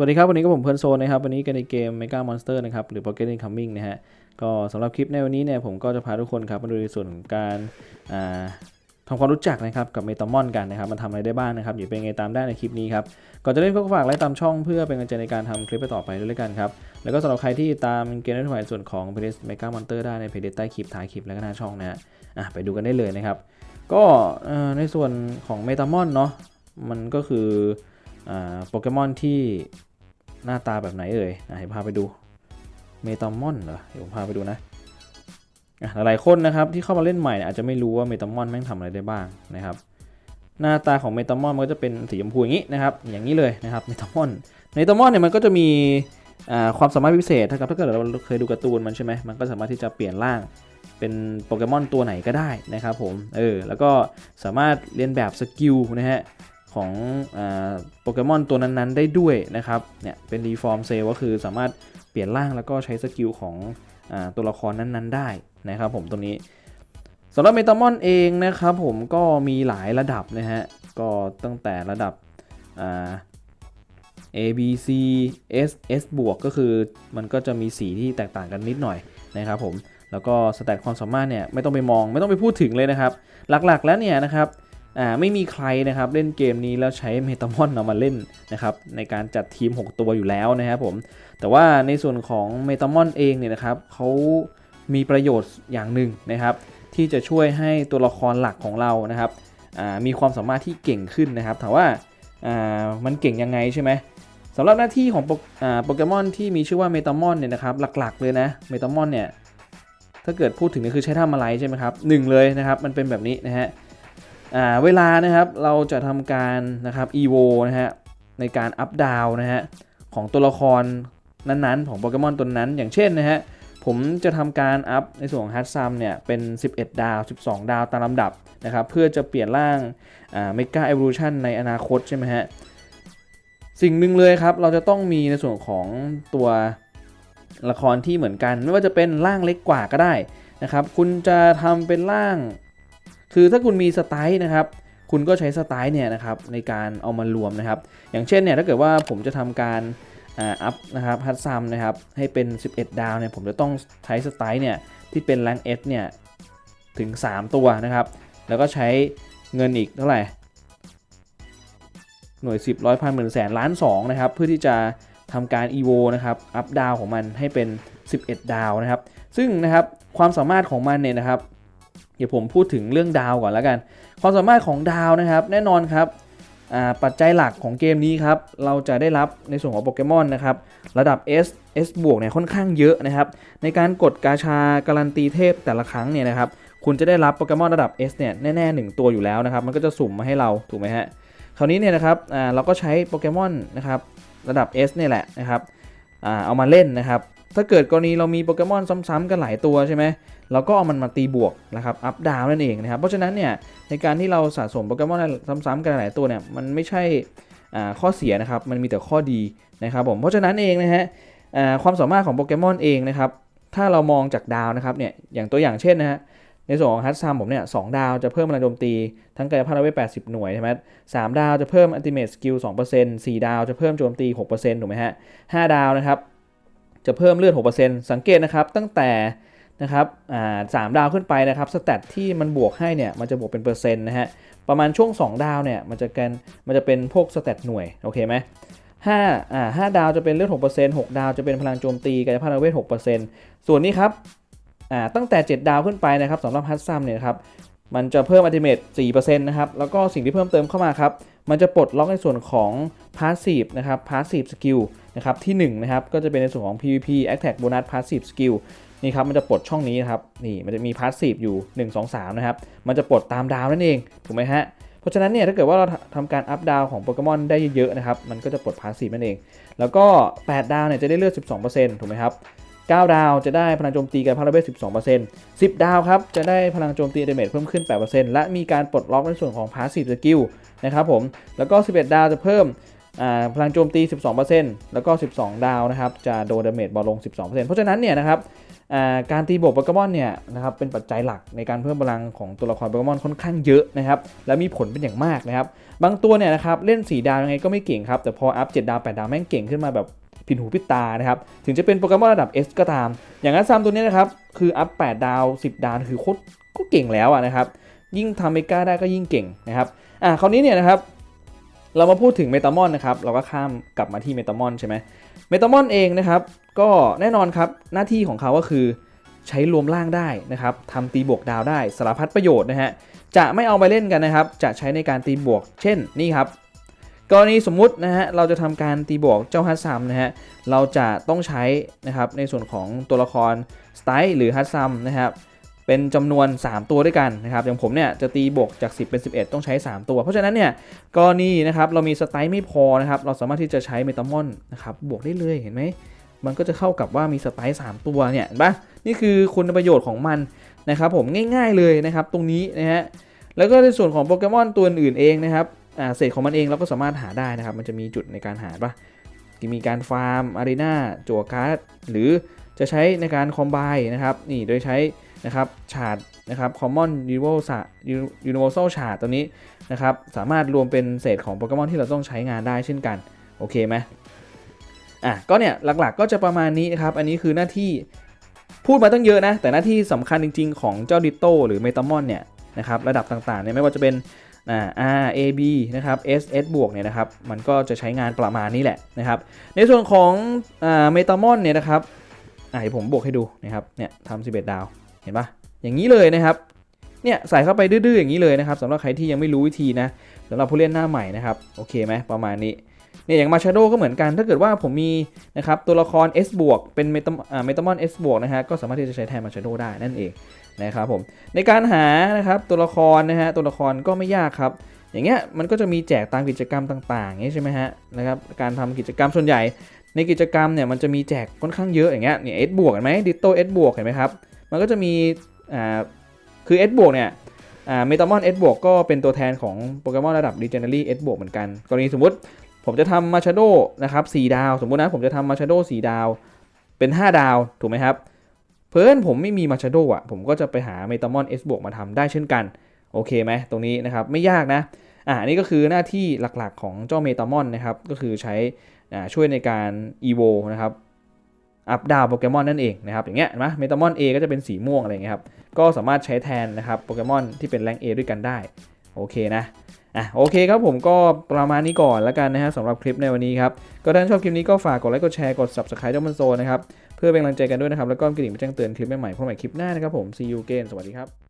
วัสดีครับ วันนี้ก็ผมเพื่อนโซนนะครับ วันนี้กันในเกม Mega Monster นะครับ หรือ Pocket Incoming นะฮะ ก็สำหรับคลิปในวันนี้เนี่ย ผมก็จะพาทุกคนครับ มาดูในส่วนของการาทำความรู้จักนะครับกับเมตามอนกันนะครับ มันทำอะไรได้บ้างนะครับเดี๋ยวเป็นไงตามได้ในคลิปนี้ครับ ก่อนจะเล่นก็ฝากไลค์ตามช่องเพื่อเป็นกำลังใจในการทำคลิปต่อไปด้วยแล้วกันครับ แล้วก็สำหรับใครที่ตามเกมในส่วนของ Playlist Mega Monster ได้ใน Playlist ใต้คลิปท้ายคลิปแล้วก็หน้าช่องนะฮะอะไปดูกันได้เลยนะครับ ก็ในส่วนของเมตามอนเนาะมันก็คืออโปเกมอนที่ หน้าตาแบบไหนเอ่ยอะให้พาไปดูเมตามอนเหรอเดี๋ยวผมพาไปดูนะหลายๆคนนะครับที่เข้ามาเล่นใหม่อาจจะไม่รู้ว่าเมตามอนแม่งทำอะไรได้บ้างนะครับ หน้าตาของเมตามอนมันก็จะเป็นสีชมพูอย่างนี้นะครับ อย่างนี้เลยนะครับเมตามอนเมตามอนเนี่ยมันก็จะมีความสามารถพิเศษนะครับถ้าเกิดเราเคยดูการ์ตูนมันใช่ไหมมันก็สามารถที่จะเปลี่ยนร่างเป็นโปเกมอนตัวไหนก็ได้นะครับผมเออแล้วก็สามารถเรียนแบบสกิลนะฮะ ของโปเกมอนตัวนั้นๆ ได้ด้วยนะครับเนี่ยเป็นรีฟอร์มเซลก็คือสามารถเปลี่ยนร่างแล้วก็ใช้สกิลของอตัวละครนั้นๆ ได้นะครับผมตรงนี้สำหรับเมตามอนเองนะครับผมก็มีหลายระดับนะฮะก็ตั้งแต่ระดับ A B C S S บวกก็คือมันก็จะมีสีที่แตกต่างกันนิดหน่อยนะครับผมแล้วก็สแตทความสามารถเนี่ยไม่ต้องไปมองไม่ต้องไปพูดถึงเลยนะครับ หลักๆแล้วเนี่ยนะครับ อ่าไม่มีใครนะครับเล่นเกมนี้แล้วใช้เมตามอนเอามาเล่นนะครับในการจัดทีม 6 ตัวอยู่แล้วนะครับผมแต่ว่าในส่วนของเมตามอนเองเนี่ยนะครับเขามีประโยชน์อย่างหนึ่งนะครับ ที่จะช่วยให้ตัวละครหลักของเรานะครับมีความสามารถที่เก่งขึ้นนะครับถามว่ามันเก่งยังไงใช่ไหมสำหรับหน้าที่ของโปเกมอนที่มีชื่อว่าเมตามอนเนี่ยนะครับหลักๆเลยนะเมตามอนเนี่ยถ้าเกิดพูดถึงนี่คือใช้ทำอะไรใช่ไหมครับหนึ่งเลยนะครับมันเป็นแบบนี้นะฮะ เวลานะครับเราจะทำการนะครับ evo นะฮะในการอัพดาวนะฮะของตัวละครนั้นๆ ของโปเกมอนตัวนั้น อย่างเช่นนะฮะผมจะทำการอัพในส่วนของฮัตซัมเนี่ยเป็น 11 ดาว 12 ดาวตามลำดับนะครับเพื่อจะเปลี่ยนร่างอ่าเมกาเอว u ชันในอนาคตใช่ไหมฮะสิ่งหนึ่งเลยครับเราจะต้องมีในส่วนของตัวละครที่เหมือนกัน ไม่ว่าจะเป็นร่างเล็กกว่าก็ได้นะครับคุณจะทำเป็นร่าง คือถ้าคุณมีสไตล์นะครับ คุณก็ใช้สไตล์เนี่ยนะครับในการเอามารวมนะครับ อย่างเช่นเนี่ยถ้าเกิดว่าผมจะทำการอัพนะครับฮัตซัมนะครับให้เป็น 11 ดาวเนี่ยผมจะต้องใช้สไตล์เนี่ยที่เป็นแรงเอสเนี่ยถึง 3 ตัวนะครับ แล้วก็ใช้เงินอีกเท่าไหร่ หน่วย 10ร้อยพันหมื่นแสนล้าน2นะครับ เพื่อที่จะทำการ EVO นะครับ อัพดาวของมันให้เป็น 11 ดาวนะครับ ซึ่งนะครับความสามารถของมันเนี่ยนะครับ ดี๋ยวผมพูดถึงเรื่องดาวก่อนแล้วกัน ความสามารถของดาวนะครับ แน่นอนครับปัจจัยหลักของเกมนี้ครับ เราจะได้รับในส่วนของโปเกมอนนะครับ ระดับ S S บวกเนี่ยค่อนข้างเยอะนะครับ ในการกดกาชาการันตีเทพแต่ละครั้งเนี่ยนะครับ คุณจะได้รับโปเกมอนระดับ S เนี่ยแน่ๆหนึ่งตัวอยู่แล้วนะครับ มันก็จะสุ่มมาให้เราถูกไหมฮะ คราวนี้เนี่ยนะครับเราก็ใช้โปเกมอนนะครับระดับ S เนี่ยแหละนะครับ เอามาเล่นนะครับ ถ้าเกิดกรณีเรามีโปเกมอนซ้ำๆกันหลายตัวใช่ไหมเราก็เอามันมาตีบวกนะครับอัพดาวนั่นเองนะครับเพราะฉะนั้นเนี่ยในการที่เราสะสมโปเกมอนซ้ำๆกันหลายตัวเนี่ยมันไม่ใช่ข้อเสียนะครับมันมีแต่ข้อดีนะครับผมเพราะฉะนั้นเองนะฮะความสามารถของโปเกมอนเองนะครับถ้าเรามองจากดาวนะครับเนี่ยอย่างตัวอย่างเช่นนะฮะ ในส่วนของฮัตซัมผมเนี่ยสดาวจะเพิ่มพลังโจมตี ทั้งกายภาพและเวท80 หน่วยใช่ไหมสามดาวจะเพิ่มอัลติเมทสกิล 2%4 ดาวจะเพิ่มโจมตี6%ถูกไหมฮะ5ดาวนะครับจะเพิ่มเลือด6%สังเกตนะครับตั้งแต่นะครับสามดาวขึ้นไปนะครับสแตทที่มันบวกให้เนี่ยมันจะบวกเป็นเปอร์เซ็นต์นะฮะประมาณช่วง 2 ดาวเนี่ยมันจะกันมันจะเป็นพวกสแตทหน่วยโอเคไหมห้าอ่าห้าดาวจะเป็นเลือด6% 6ดาวจะเป็นพลังโจมตีกายภาพเวท6%ส่วนนี้ครับ อ่าตั้งแต่ 7 ดาวขึ้นไปนะครับสำหรับฮัตซัมเนี่ยครับมันจะเพิ่มอัลติเมท4%นะครับ แล้วก็สิ่งที่เพิ่มเติมเข้ามาครับ มันจะปลดล็อกในส่วนของพาสซีฟนะครับพาสซีฟสกิลนะครับที่1นะครับก็จะเป็นในส่วนของ PVP Attack Bonus Passive Skill นี่ครับมันจะปลดช่องนี้นะครับนี่มันจะมีพาสซีฟอยู่ 1 2 3 นะครับ มันจะปลดตามดาวนั่นเองถูกไหมฮะเพราะฉะนั้นเนี่ยถ้าเกิดว่าเราทำการอัพดาวของโปเกมอนได้เยอะๆนะครับมันก็จะปลดพาสซีฟนั่นเอง แล้วก็ 8 ดาวเนี่ยจะได้เลือด 12%ถูกไหมครับ 9 ดาวจะได้พลังโจมตีการพาราเบส12% 10 ดาวครับจะได้พลังโจมตีเดเมจเพิ่มขึ้น 8%และมีการปลดล็อกในส่วนของพาสซีฟสกิลนะครับผมแล้วก็ 11 ดาวจะเพิ่ม พลังโจมตี 12%แล้วก็ 12 ดาวนะครับจะโดนดาเมจเบาลง 12%เพราะฉะนั้นเนี่ยนะครับการตีบวกโปเกมอนเนี่ยนะครับเป็นปัจจัยหลักในการเพิ่มพลังของตัวละครโปเกมอนค่อนข้างเยอะนะครับและมีผลเป็นอย่างมากนะครับบางตัวเนี่ยนะครับเล่น 4 ดาวยังไงก็ไม่เก่งครับแต่พออัพ 7 ดาว 8 ดาวแม่งเก่งขึ้นมาแบบผิดหูผิดตานะครับถึงจะเป็นโปเกมอนระดับ S ก็ตาม อย่างนั้นซัมตัวนี้นะครับคืออัพ 8 ดาว 10 ดาวคือโคตรก็เก่งแล้วนะครับยิ่งทำเมกาได้ก็ยิ่งเก่งนะครับอะคราวนี้เนี่ยนะครับ เรามาพูดถึงเมตามอนนะครับ เราก็ข้ามกลับมาที่เมตามอนใช่ไหมเมตามอนเองนะครับ ก็แน่นอนครับ หน้าที่ของเขาก็คือใช้รวมร่างได้นะครับทำตีบวกดาวได้สารพัดประโยชน์นะฮะ จะไม่เอาไปเล่นกันนะครับ จะใช้ในการตีบวก เช่นนี่ครับ กรณีสมมุตินะฮะ เราจะทำการตีบวกเจ้าฮัตซัมนะฮะ เราจะต้องใช้นะครับในส่วนของตัวละครสไตล์หรือฮัตซัมนะครับ เป็นจำนวน 3 ตัวด้วยกันนะครับอย่างผมเนี่ยจะตีบวกจาก 10 เป็น 11 ต้องใช้ 3 ตัว เพราะฉะนั้นเนี่ยกรณีนะครับเรามีสไตล์ไม่พอนะครับเราสามารถที่จะใช้เมตามอนนะครับบวกได้เลยเห็นไหมมันก็จะเข้ากับว่ามีสไตล์3ตัวเนี่ยเห็นปะนี่คือคุณประโยชน์ของมันนะครับผมง่ายๆเลยนะครับตรงนี้นะฮะแล้วก็ในส่วนของโปเกมอนตัวอื่นเองนะครับอ่าเศษของมันเองเราก็สามารถหาได้นะครับ มันจะมีจุดในการหาปะที่มีการฟาร์มอารีนาจั่วการ์ดหรือจะใช้ในการคอมไบนะครับนี่โดยใช้ นะครับชาร์ดนะครับ Common Universal Universal Shard ตัวนี้นะครับสามารถรวมเป็นเศษของโปเกมอนที่เราต้องใช้งานได้เช่นกัน โอเคไหมอะก็เนี่ยหลักๆก็จะประมาณนี้นะครับ อันนี้คือหน้าที่พูดมาตั้งเยอะนะ แต่หน้าที่สำคัญจริง ๆ ของเจ้าดิโตหรือเมตามอนเนี่ยนะครับระดับต่างๆเนี่ยไม่ว่าจะเป็นอ่า R A B นะครับ S S บวกเนี่ยนะครับมันก็จะใช้งานประมาณนี้แหละนะครับ ในส่วนของอ่าเมตามอนเนี่ยนะครับอ่าผมบวกให้ดูนะครับเนี่ยทำ11ดาว เห็นปะอย่างนี้เลยนะครับเนี่ยใส่เข้าไปดื้อๆอย่างนี้เลยนะครับสำหรับใครที่ยังไม่รู้วิธีนะสำหรับผู้เล่นหน้าใหม่นะครับโอเคไหมประมาณนี้เนี่ยอย่างมาชาโดก็เหมือนกัน ถ้าเกิดว่าผมมีนะครับตัวละคร S บวกเป็นเมตาอ่าเมตามอน S บวกนะฮะก็สามารถที่จะใช้แทนมาชาโดได้นั่นเองนะครับผมในการหานะครับตัวละครนะฮะตัวละครก็ไม่ยากครับอย่างเงี้ยมันก็จะมีแจกตามกิจกรรมต่างๆอย่างงี้ใช่ไหมฮะนะครับการทำกิจกรรมส่วนใหญ่ ในกิจกรรมเนี่ยมันจะมีแจกค่อนข้างเยอะอย่างเงี้ยเนี่ยเอสบวกเห็นไหมดิโตเอสบวกเห็นไหมครับ มันก็จะมีอ่าคือเอสบวกเนี่ยอ่าเมตามอนเอสบวกก็เป็นตัวแทนของโปเกมอนระดับ Legendary S บวกเหมือนกัน กรณีสมมติผมจะทำมาชาโดนะครับ4ดาว สมมุตินะ ผมจะทำมาชาโด4ดาว เป็น 5 ดาว ถูกไหมครับ เพิ่นผมไม่มีมาชาโดอะ ผมก็จะไปหาเมตามอน S บวกมาทำได้เช่นกัน โอเคไหมตรงนี้นะครับ ไม่ยากนะ อ่าอันนี้ก็คือหน้าที่หลักๆของเจ้าเมตามอนนะครับ ก็คือใช้ช่วยในการ EVO นะครับ อัพดาวโปเกมอนนั่นเองนะครับอย่างเงี้ยนะเมตามอน A ก็จะเป็นสีม่วงอะไรเงี้ยครับก็สามารถใช้แทนนะครับโปเกมอนที่เป็นแรง A ด้วยกันได้โอเคนะอะโอเคครับผมก็ประมาณนี้ก่อนแล้วกันนะฮะสำหรับคลิปในวันนี้ครับก็ถ้าชอบคลิปนี้ก็ฝากกดไลค์กดแชร์กด subscribe เจ้ามันโซนะครับเพื่อเป็นกำลังใจกันด้วยนะครับแล้วก็กระดิ่งแจ้งเตือนคลิปใหม่ๆพบใหม่คลิปหน้านะครับผม see you again สวัสดีครับ